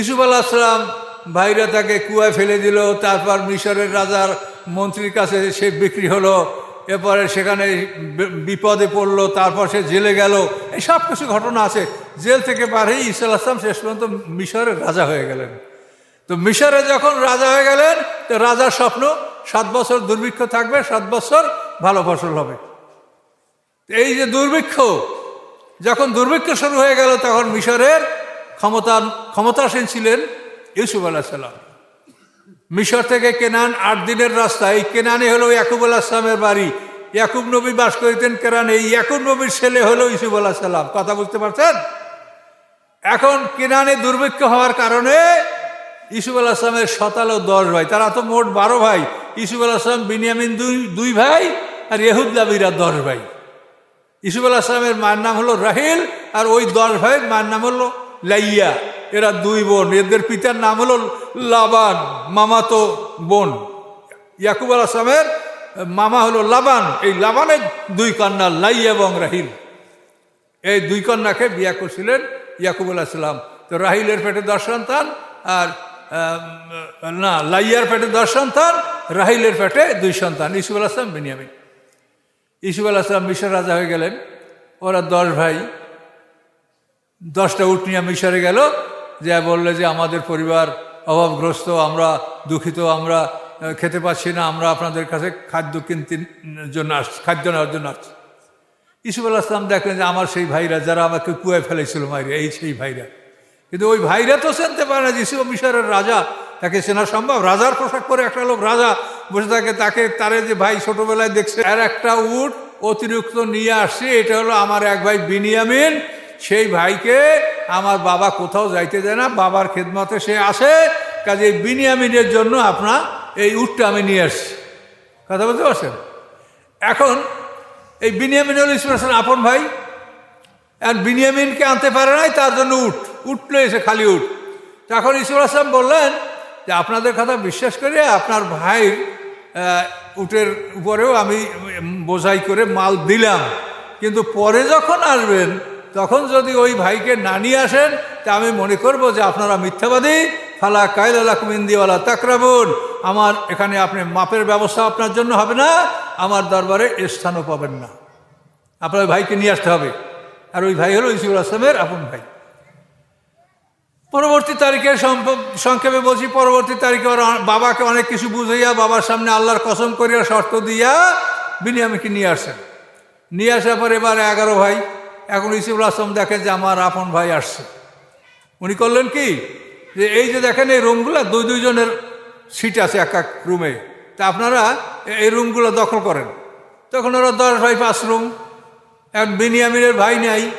ইসুফ আলাহিসাম ভাইরা তাকে কুয়ায় ফেলে দিল, তারপর মিশরের রাজার মন্ত্রীর কাছে সে বিক্রি হলো, এরপরে সেখানে বিপদে পড়ল, তারপর সে জেলে গেল। এই সব কিছু ঘটনা আছে। জেল থেকে পার হয়ে ইসা আসলাম শেষ পর্যন্ত মিশরের রাজা হয়ে গেলেন। তো মিশরে যখন রাজা হয়ে গেলেন, তো রাজার স্বপ্ন, সাত বছর দুর্ভিক্ষ থাকবে, সাত বছর ভালো ফসল হবে। এই যে দুর্ভিক্ষ, যখন দুর্ভিক্ষ শুরু হয়ে গেল, তখন মিশরের ক্ষমতা ক্ষমতাসীন ছিলেন ইউসুফ আলাহিসাল্লাম মিশর থেকে কেনান আট দিনের রাস্তা। এই কেনানে হলো ইয়াকুব আলাহিসামের বাড়ি। ইয়াকুব নবী বাস করিতেন কেরান। এই ইয়াকুব নবীর ছেলে হলো ইউসুফ আলাহিসাল্লাম কথা বুঝতে পারছেন? এখন কেনানে দুর্ভিক্ষ হওয়ার কারণে ইসুফ আলাহিসামের শতালো দশ ভাই। তারা তো মোট বারো ভাই। ইসুফ আলাহিসাম বিনিয়ামিন দুই দুই ভাই আর ইহুদ্দাবিরা দশ ভাই। ইসুফ আলাহিসামের মায়ের নাম হলো রাহিল আর ওই দশ ভাইয়ের মায়ের নাম হলো লাইয়া, এরা দুই বোন। এদের পিতার নাম হলো লাবান, মামাতো বোন। ইয়াকুব আলাহিসামের মামা হলো লাবান। এই লাবানের দুই কন্যা লাইয়া এবং রাহিল। এই দুই কন্যাকে বিয়া করছিলেন ইয়াকুব আলাহিসাম তো রাহিলের পেটে দশ সন্তান আর না, লাইয়ার পেটে দশ সন্তান, রাহিলের পেটে দুই সন্তান ইসুফ আলাহিসাম বেনিয়ামিন। ইসুফ আলাহিসাম মিশর রাজা হয়ে গেলেন। ওরা দশ ভাই। দশটা উট নিয়ে মিশরে গেল, যা বললে যে আমাদের পরিবার অভাবগ্রস্ত, আমরা দুঃখিত, আমরা খেতে পাচ্ছি না, আমরা আপনাদের কাছে খাদ্য কিনতে জন্য আসছি, খাদ্য নেওয়ার জন্য আসছি। ইসুফ আল্লাহ ইসলাম দেখলেন যে আমার সেই ভাইরা, যারা আমাকে কুয়ায় ফেলেছিল মাইরে এই সেই ভাইরা। কিন্তু ওই ভাইরা তো চিনতে পারে না যে ইসুফ মিশরের রাজা, তাকে চেনা সম্ভব? রাজার পোশাক পরে একটা লোক রাজা বসে থাকে, তাকে তারে যে ভাই ছোটবেলায় দেখছে আর একটা উট অতিরিক্ত নিয়ে আসছে, এটা হলো আমার এক ভাই বিনিয়ামিন সেই ভাইকে আমার বাবা কোথাও যাইতে দেয় না, বাবার খেদমতে সে আসে কাজে বিনিয়ামিনের জন্য আপনার এই উটটা আমি নিয়ে আসছি। কথা বলতে পারছেন? এখন এই বিনিয়ামিন হল ইসমাসেন আপন ভাই, আর বিনিয়ামিনকে আনতে পারে নাই, তার জন্য উঠ উঠল এসে খালি উঠ তখন ঈশ্বর আসলাম বললেন যে আপনাদের কথা বিশ্বাস করে আপনার ভাইয়ের উটের উপরেও আমি বোঝাই করে মাল দিলাম। কিন্তু পরে যখন আসবেন তখন যদি ওই ভাইকে না নিয়ে আসেন, তা আমি মনে করব যে আপনারা মিথ্যাবাদী। ফালা কায়লা কুমিন্দিওয়ালা তাকরাবুন। আমার এখানে আপনি মাপের ব্যবস্থা আপনার জন্য হবে না, আমার দরবারে স্থানও পাবেন না। আপনার ওই ভাইকে নিয়ে আসতে হবে। আর ওই ভাই হলো ইসুল আসলামের আপন ভাই। পরবর্তী তারিখে সংক্ষেপে বলছি, পরবর্তী তারিখে ওর বাবাকে অনেক কিছু বুঝাইয়া, বাবার সামনে আল্লাহর কসম করিয়া শর্ত দিয়া বিনিয়ামিকে নিয়ে আসেন। নিয়ে আসার পর এবার এগারো ভাই। এখন ইসুল আসলাম দেখেন যে আমার আপন ভাই আসছে। উনি করলেন কি? যে এই যে দেখেন এই রুমগুলো দুই দুইজনের সিট আছে এক এক রুমে। তা আপনারা এই রুমগুলো দখল করেন। তখন ওরা দশ ভাই, পাঁচ রুম। এখন বিনিয়ামিনের ভাই নাই।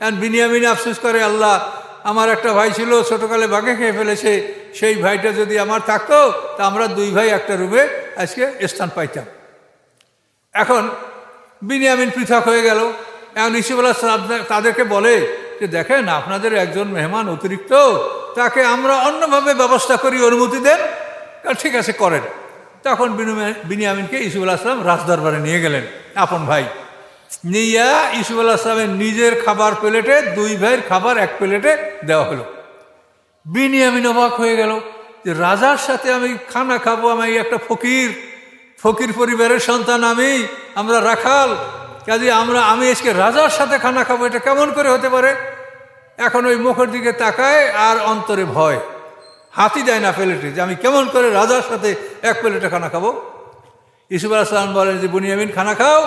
এখন বিনিয়ামিন আফসোস করে, আল্লাহ, আমার একটা ভাই ছিল, ছোটোকালে বাঘে খেয়ে ফেলেছে। সেই ভাইটা যদি আমার থাকতো, তা আমরা দুই ভাই একটা রুমে আজকে স্থান পাইতাম। এখন বিনিয়ামিন পৃথক হয়ে গেল। এখন ইসুবুল্লাহ তাদেরকে বলে যে, দেখেন, আপনাদের একজন মেহমান অতিরিক্ত, তাকে আমরা অন্যভাবে ব্যবস্থা করি, অনুমতি দেন। ঠিক আছে, করেন। তখন বিনিয়ামিনকে ইসুবুল্লাহ আসলাম রাজদরবারে নিয়ে গেলেন, আপন ভাই। নিয়া ইসুবুল্লাহ আসলামের নিজের খাবার প্লেটে, দুই ভাইয়ের খাবার এক প্লেটে দেওয়া হলো। বিনিয়ামিন অবাক হয়ে গেল যে, রাজার সাথে আমি খানা খাব, আমি একটা ফকির। ফকির পরিবারের সন্তান আমি, আমরা রাখাল। কাজে আমরা আমি আজকে রাজার সাথে খানা খাব, এটা কেমন করে হতে পারে? এখন ওই মুখের দিকে তাকায় আর অন্তরে ভয়। হাতি দেয় না প্লেটে, যে আমি কেমন করে রাজার সাথে এক প্লেটে খানা খাব? ইসুফ আলাহিসাম বলেন যে, বুনিয়ামিন, খানা খাও।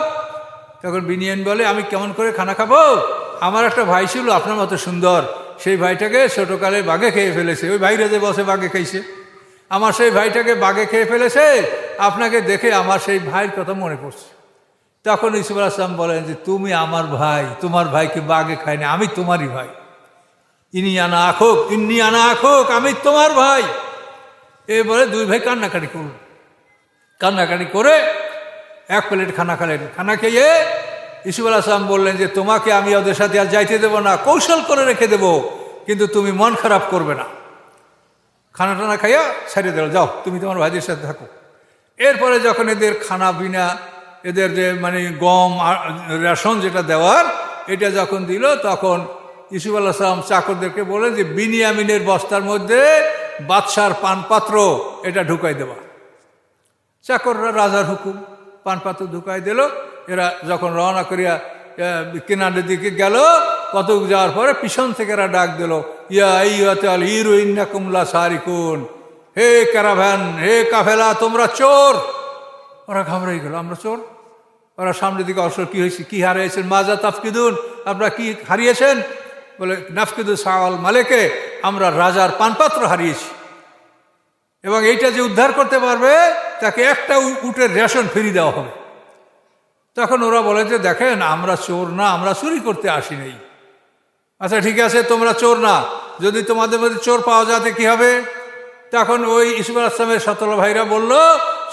তখন বিনিয়ামিন বলে, আমি কেমন করে খানা খাব? আমার একটা ভাই ছিল, আপনার মতো সুন্দর। সেই ভাইটাকে ছোটোকালে বাঘে খেয়ে ফেলেছে। ওই ভাইরা যে বসে বাঘে খাইছে। আমার সেই ভাইটাকে বাঘে খেয়ে ফেলেছে। আপনাকে দেখে আমার সেই ভাইয়ের কথা মনে পড়ছে। তখন ইসুফ আসলাম বলেন যে, তুমি আমার ভাই, তোমার ভাইকে বাঘে খায়নি আমি তোমারই ভাই। ইনি আনা আখোক, ইন্নি আনা আখোক, আমি তোমার ভাই। এ বলে দুই ভাই কান্নাকাটি করল। কান্নাকাটি করে এক প্লেট খানা খেলেন। খানা খেয়ে ইসুফ আসলাম বললেন যে, তোমাকে আমি ওদের সাথে আর যাইতে দেবো না, কৌশল করে রেখে দেবো, কিন্তু তুমি মন খারাপ করবে না। খানা টানা খাইয়া ছেড়ে দিল, যাও, তুমি তোমার ভাইদের সাথে থাকো। এরপরে যখন এদের খানা বিনা এদের যে মানে গম রেশন যেটা দেওয়ার, এটা যখন দিল, তখন ইসুফ আল্লাহ সালাম চাকরদেরকে বলেন যে, বিনিয়ামিনের বস্তার মধ্যে বাদশার পানপাত্র এটা ঢুকাই দেওয়া চাকররা রাজার হুকুম, পানপাত্র ঢুকাই দিল। এরা যখন রওনা করিয়া কেনারের দিকে গেল কত যাওয়ার পরে পিছন থেকে এরা ডাক দিল, ইয়া ইয়াতাল হিরো ইন্না কুমলা সারিকুন। হে ক্যারাভ্যান, হে কাফেলা, তোমরা চোর। ওরা ঘাবড়াই গেল, আমরা চোর? ওরা সামনের দিকে অসর কি হয়েছে? কি হারিয়েছেন? মাজা তাফকিদুন? আপনারা কি হারিয়েছেন? বলে নাফকিদুল সাওয়াল মালেকে আমরা রাজার পানপাত্র হারিয়েছি। এবং এইটা যে উদ্ধার করতে পারবে, তাকে একটা উটের রেশন ফিরিয়ে দেওয়া হবে। তখন ওরা বলে যে, দেখেন, আমরা চোর না, আমরা চুরি করতে আসি নাই। আচ্ছা ঠিক আছে, তোমরা চোর না। যদি তোমাদের মধ্যে চোর পাওয়া যাতে কি হবে? তখন ওই ইসুফ আসলামের সতল ভাইরা বলল,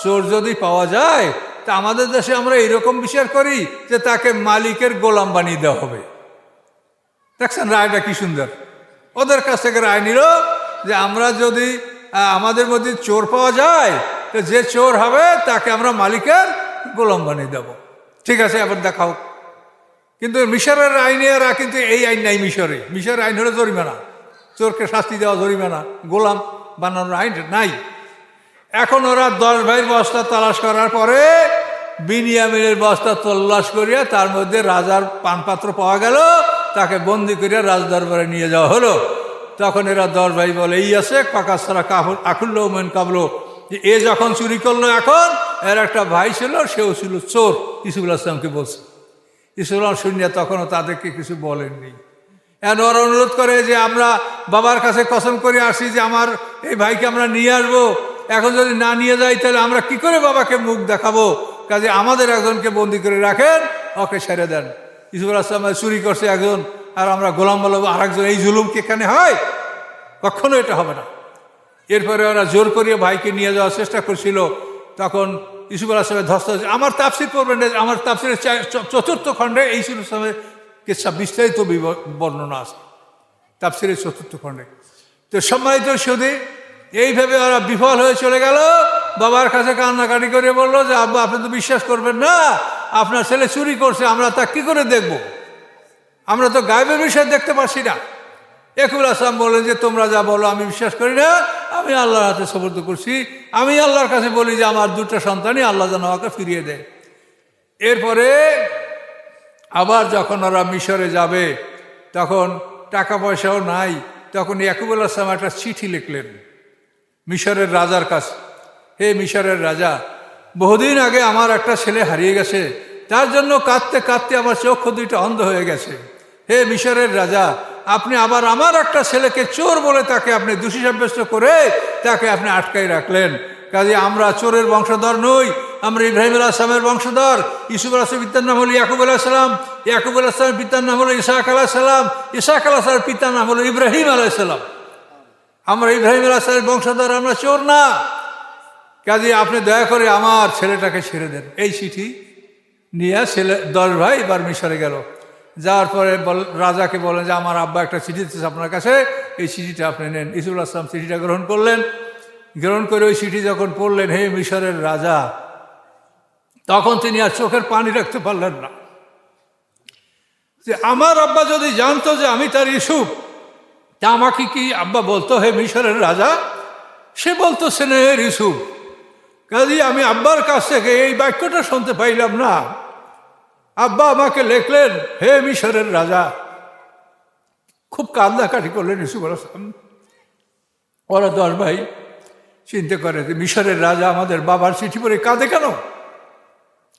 চোর যদি পাওয়া যায় তা আমাদের দেশে আমরা এইরকম বিচার করি যে তাকে মালিকের গোলাম বানিয়ে দেওয়া হবে। দেখছেন রায়টা কি সুন্দর। ওদের কাছ থেকে রায় নিল যে আমরা যদি আমাদের মধ্যে চোর পাওয়া যায়, তো যে চোর হবে তাকে আমরা মালিকের গোলাম বানিয়ে দেব। ঠিক আছে আবার দেখাও কিন্তু মিশরের আইনেরা কিন্তু এই আইন নাই মিশরে। মিশরের আইন হলো জরিমানা। চোরকে শাস্তি দেওয়া জরিমানা। গোলাম বানানোর আইন নাই। এখন ওরা দশ ভাইয়ের বস্তা তালাশ করার পরে বিনিয়ামিনের বস্তা তল্লাশ করিয়া তার মধ্যে রাজার পানপাত্র পাওয়া গেল, তাকে বন্দি করিয়া রাজদরবারে নিয়ে যাওয়া হলো। তখন এরা দশ ভাই বলে, এই আছে কাকাসারা কাহুল আকুল্ল মেন কাবলো। এ যখন চুরি করল এখন, এর একটা ভাই ছিল, সেও ছিল চোর ইসুবুল আসলামকে বলছে। ইসলাম শুনিয়া তখনও তাদেরকে কিছু বলেননি। এখন ওরা অনুরোধ করে যে, আমরা বাবার কাছে কসম করে আসি যে, আমার এই ভাইকে আমরা নিয়ে আসব। এখন যদি না নিয়ে যাই, তাহলে আমরা কি করে বাবাকে মুখ দেখাবো? কাজে আমাদের একজনকে বন্দি করে রাখেন, ওকে ছেড়ে দেন। ইসুফুল আসলাম চুরি করছে একজন, আর আমরা গোলাম বলব আর একজন এই জুলুম কি এখানে হয়? কখনো এটা হবে না। এরপরে ওরা জোর করিয়ে ভাইকে নিয়ে যাওয়ার চেষ্টা করছিল। তখন ইসুফ আসলামের ধস্ত। আমার তাফসির করবেন আমার তাফসিরের চা- চতুর্থ খণ্ডে ইসুফ আসলামের কিসা, বিস্তারিত বর্ণনা আছে। তাফসিরের চতুর্থ খণ্ডে। তো সম্মানিত সুদী এইভাবে ওরা বিফল হয়ে চলে গেল। বাবার কাছে কান্নাকাটি করে বলল যে, আব্বা, আপনি তো বিশ্বাস করবেন না। আপনার ছেলে চুরি করছে, আমরা তা কি করে দেখব? আমরা তো গায়েবের বিষয় দেখতে পাচ্ছি না। একুল আসলাম বললেন যে, তোমরা যা বলো, আমি বিশ্বাস করি না। আমি আল্লাহর হাতে সমর্থ করছি। আমি আল্লাহর কাছে বলি যে, আমার দুটো সন্তানই আল্লাহ যেন আমাকে ফিরিয়ে দেয়। এরপরে আবার যখন ওরা মিশরে যাবে, তখন টাকা পয়সাও নাই। তখন ইয়াকুবুল আসলাম একটা চিঠি লিখলেন। মিশরের রাজার কাছে। হে মিশরের রাজা, বহুদিন আগে আমার একটা ছেলে হারিয়ে গেছে। তার জন্য কাঁদতে কাঁদতে আমার চক্ষু দুইটা অন্ধ হয়ে গেছে। হে মিশরের রাজা, আপনি আবার আমার একটা ছেলেকে চোর বলে তাকে আপনি দোষী সাব্যস্ত করে তাকে আপনি আটকাই রাখলেন। কাজে আমরা চোরের বংশধর নই, আমরা ইব্রাহিম আল আসলামের বংশধর ইসুফ আল আসলামের পিতার নাম হলো ইয়াকুব আলাহ সালাম, ইয়াকুব আলাহ সালামের পিতার নাম হলো ইসাক আলাহ সালাম ইসাক আলাহ সালামের পিতার নাম হলো ইব্রাহিম আলাহ সালাম। আমরা ইব্রাহিম আলাহ বংশধর, আমরা চোর না। কাজে আপনি দয়া করে আমার ছেলেটাকে ছেড়ে দেন। এই চিঠি নিয়ে ছেলে, দশ ভাই এবার মিশরে গেল। যাওয়ার পরে রাজাকে বলেন যে, আমার আব্বা একটা চিঠি দিতেছে আপনার কাছে। এই চিঠিটা আপনি নেন। ইসুল আসলাম চিঠিটা গ্রহণ করলেন। গ্রহণ করে ওই চিঠি যখন পড়লেন, হে মিশরের রাজা, তখন তিনি আর চোখের পানি রাখতে পারলেন না। যে, আমার আব্বা যদি জানতো যে আমি তার ইসুফ তা আমাকে কি আব্বা বলতো, হে মিশরের রাজা? সে বলতো স্নেহের ইসুফ কাজী আমি আব্বার কাছ থেকে এই বাক্যটা শুনতে পাইলাম না। আব্বা আমাকে লেখলেন, হে মিশরের রাজা। খুব কান্দাকাটি করলেন ইসুফ আসলাম ওরা দশ ভাই চিন্তা করে যে, মিশরের রাজা আমাদের বাবার চিঠি পড়ে কাঁদে কেন?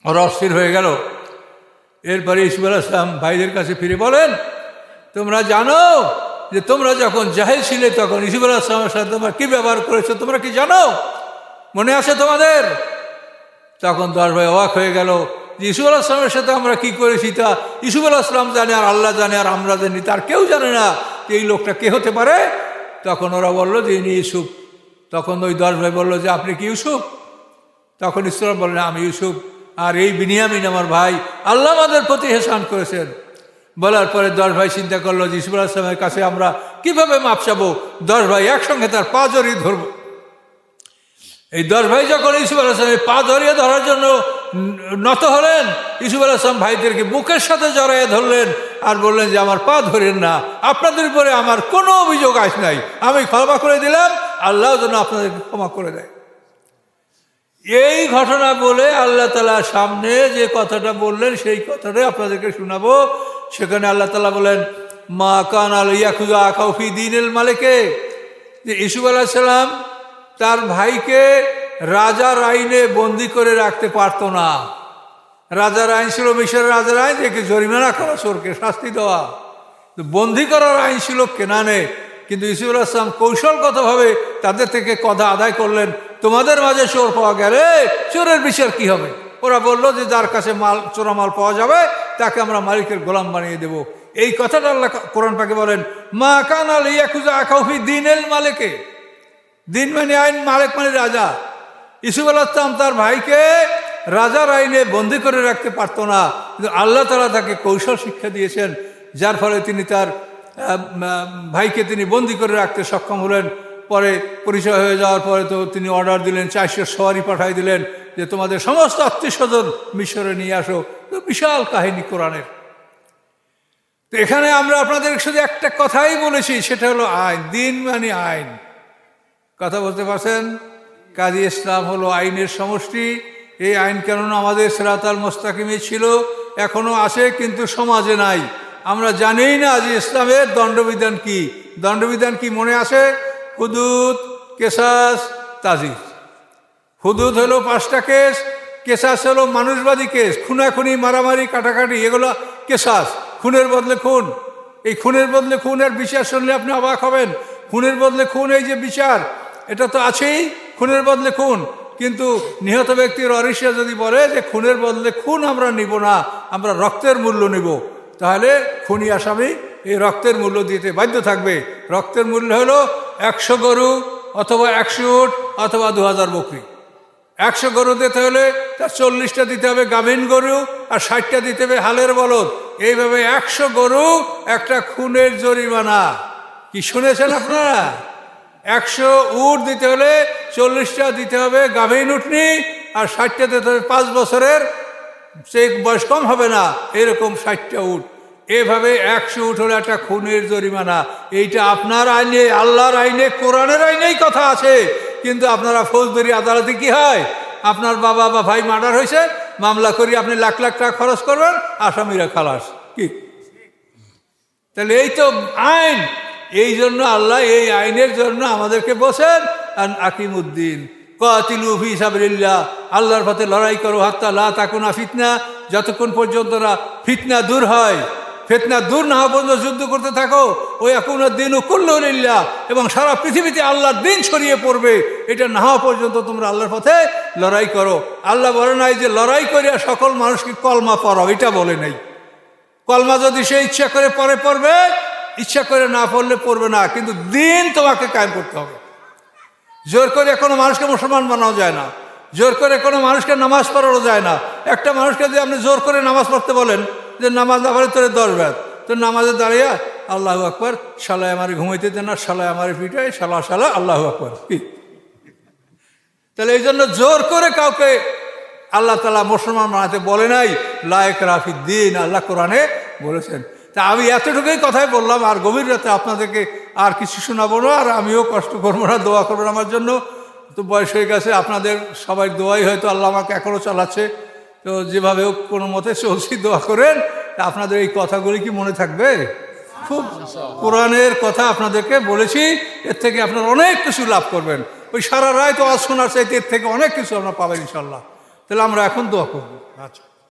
ওরা অস্থির হয়ে গেল। এরপরে ইসুফ আসলাম ভাইদের কাছে ফিরে বলেন, তোমরা জানো যে তোমরা যখন জাহেল ছিলে তখন ইসুফ আসলামের সাথে তোমরা কী ব্যবহার করেছ? তোমরা কি জানো? মনে আছে তোমাদের? তখন দশ ভাই অবাক হয়ে গেল যে ইসুফ আসলামের সাথে আমরা কি করেছি তা? ইসুফ আসলাম জানে আর আল্লাহ জানে আর আমরা জানি, তার কেউ জানে না যে এই লোকটা কে হতে পারে? তখন ওরা বলল যে ইনি ইউসুফ তখন ওই দশ ভাই বলল যে, আপনি কি ইউসুফ? তখন ইসলাম বললেন আমি ইউসুফ। আর এই বিনিয়ামিন আমার ভাই, আল্লাহ আমাদের প্রতি হেসান করেছেন। বলার পরে দশ ভাই চিন্তা করল যে ইসুফ আসলামের কাছে আমরা কীভাবে মাপ চাবো? দশ ভাই একসঙ্গে তার পা জড়িয়ে ধরবো। এই দশ ভাই যখন ইসুফ আসলামের পা ধরিয়ে ধরার জন্য নত হলেন ইসুফ আলাইসলাম ভাইদেরকে বুকের সাথে জড়াইয়ে ধরলেন আর বললেন যে, আমার পা ধরেন না, আপনাদের উপরে আমার কোনো অভিযোগ আস নাই। আমি ক্ষমা করে দিলাম, আল্লাহ যেন আপনাদেরকে ক্ষমা করে দেয়। এই ঘটনা বলে আল্লাহ তালার সামনে যে কথাটা বললেন, সেই কথাটাই আপনাদেরকে শোনাবো। সেখানে আল্লাহ তালা বলেন, মা কান আল ইয়াকুজা আকাউফি দিন মালিকে। যে ইসুফ আলাহিসাল্লাম তার ভাইকে রাজার আইনে বন্দি করে রাখতে পারতো না। রাজার আইন ছিল মিশরের রাজার আইন, যে জরিমানা করা, চোরকে শাস্তি দেওয়া। বন্দি করার আইন ছিল কেনানে। কিন্তু ইসুফুল আসলাম কৌশলগতভাবে তাদের থেকে কথা আদায় করলেন, তোমাদের মাঝে চোর পাওয়া গেলে চোরের বিচার কি হবে? ওরা বলল যে, যার কাছে মাল চোরা মাল পাওয়া যাবে তাকে আমরা মালিকের গোলাম বানিয়ে দেব। এই কথাটা আল্লাহ কোরআন পাকে বলেন, মা কান আল ইয়াকুজা আকাউফি এল মালিকে। দিন মানে আইন, মালিক মানে রাজা। ইসুফ আলাহাম তার ভাইকে রাজার আইনে বন্দি করে রাখতে পারতো না। কিন্তু আল্লাহ তালা তাকে কৌশল শিক্ষা দিয়েছেন, যার ফলে তিনি তার ভাইকে তিনি বন্দি করে রাখতে সক্ষম হলেন। পরে পরিচয় হয়ে যাওয়ার পরে তো তিনি অর্ডার দিলেন, চারশো সওয়ারি পাঠাই দিলেন যে, তোমাদের সমস্ত আত্মীয় স্বজন মিশরে নিয়ে আসো। বিশাল কাহিনী কোরআনের। তো এখানে আমরা আপনাদের শুধু একটা কথাই বলেছি, সেটা হলো আইন, দিন মানে আইন। কথা বলতে পারছেন? কাজী ইসলাম হলো আইনের সমষ্টি। এই আইন কেননা আমাদের সেরাতাল মোস্তাকিমে ছিল, এখনও আছে, কিন্তু সমাজে নাই। আমরা জানিই না যে ইসলামের দণ্ডবিধান কি। দণ্ডবিধান কি মনে আছে? হুদুদ, কেসাস তাজিজ হুদুদ হলো পাঁচটা কেস কেসাস হলো মানুষবাদী কেস খুনাখুনি মারামারি, কাটাকাটি, এগুলো কেসাস খুনের বদলে খুন। এই খুনের বদলে খুনের বিচার শুনলে আপনি অবাক হবেন। খুনের বদলে খুন, এই যে বিচার, এটা তো আছেই, খুনের বদলে খুন। কিন্তু নিহত ব্যক্তির অরিসা যদি বলে যে খুনের বদলে খুন আমরা নিব না, আমরা রক্তের মূল্য নিব, তাহলে খুনি আসামি এই রক্তের মূল্য দিতে বাধ্য থাকবে। রক্তের মূল্য হলো একশো গরু অথবা একশো উট অথবা দু হাজার বকরি। একশো গরু দিতে হলে তার চল্লিশটা দিতে হবে গাভীন গরু আর ষাটটা দিতে হবে হালের বলদ। এইভাবে একশো গরু, একটা খুনের জরিমানা। কি শুনেছেন আপনারা? একশো উট দিতে হলে চল্লিশটা দিতে হবে গাভীন উঠনি আর ষাটটা দিতে হবে পাঁচ বছরের। সে বয়স কম হবে না, এরকম ষাটটা উট। এভাবে একশো উঠ হলে একটা খুনের জরিমানা। এইটা আপনার আইনে, আল্লাহর আইনে, কোরআনের আইনেই কথা আছে। কিন্তু আপনারা ফৌজদারি আদালতে কি হয়? আপনার বাবা বা ভাই মার্ডার হয়েছে, মামলা করি আপনি লাখ লাখ টাকা খরচ করবেন, আসামিরা খালাস। কি? তাহলে এই তো আইন। এই জন্য আল্লাহ এই আইনের জন্য আমাদেরকে বসেন আর আকিমুদ্দিন, কাতিলু ফি সাবরিল্লাহ আল্লাহর পথে লড়াই করো, হাত্তা লা তাকুনা ফিতনা, যতক্ষণ পর্যন্ত না ফিতনা দূর হয়। ফিতনা দূর না হওয়া পর্যন্ত যুদ্ধ করতে থাকো। ওই একুনার দিন কুল্লিল্লা এবং সারা পৃথিবীতে আল্লাহর দিন ছড়িয়ে পড়বে। এটা না হওয়া পর্যন্ত তোমরা আল্লাহর পথে লড়াই করো। আল্লাহ বলে নাই যে লড়াই করিয়া সকল মানুষকে কলমা পড়াও। এটা বলে নাই। কলমা যদি সে ইচ্ছা করে পরে পড়বে, ইচ্ছা করে না পড়লে পড়বে না। কিন্তু দিন তোমাকে কায়েম করতে হবে। জোর করে কোনো মানুষকে মুসলমান বানানো যায় না। জোর করে কোনো মানুষকে নামাজ পড়ানো যায় না। একটা মানুষকে যদি আপনি জোর করে নামাজ পড়তে বলেন যে নামাজ পড়ে তোরে দশ ব্যাত তো নামাজে দাঁড়িয়ে আল্লাহ আকবর, শালায় আমার ঘুমাইতে দেন না, শালায় আমার পিঠায় শালা শালা, আল্লাহ আকবর। কি তাহলে এই জন্য জোর করে কাউকে আল্লাহ তালা মুসলমান বানাতে বলে নাই, লায়ক রাফি দিন, আল্লাহ কোরআনে বলেছেন। তা আমি এতটুকুই কথাই বললাম, আর গভীর রাতে আপনাদেরকে আর কিছু শোনাবো না, আর আমিও কষ্ট করব না, দোয়া করবেন আমার জন্য। তো বয়স হয়ে গেছে, আপনাদের সবাই দোয়াই হয়তো আল্লাহ আমাকে এখনও চালাচ্ছে। তো যেভাবে কোনো মতে চলছি দোয়া করেন আপনাদের এই কথাগুলি কি মনে থাকবে? খুব কোরআনের কথা আপনাদেরকে বলেছি, এর থেকে আপনারা অনেক কিছু লাভ করবেন। ওই সারা রায় তো আজ শোনার চাইতে এর থেকে অনেক কিছু আপনারা পাবেন ইনশাল্লাহ তাহলে আমরা এখন দোয়া করব। আচ্ছা।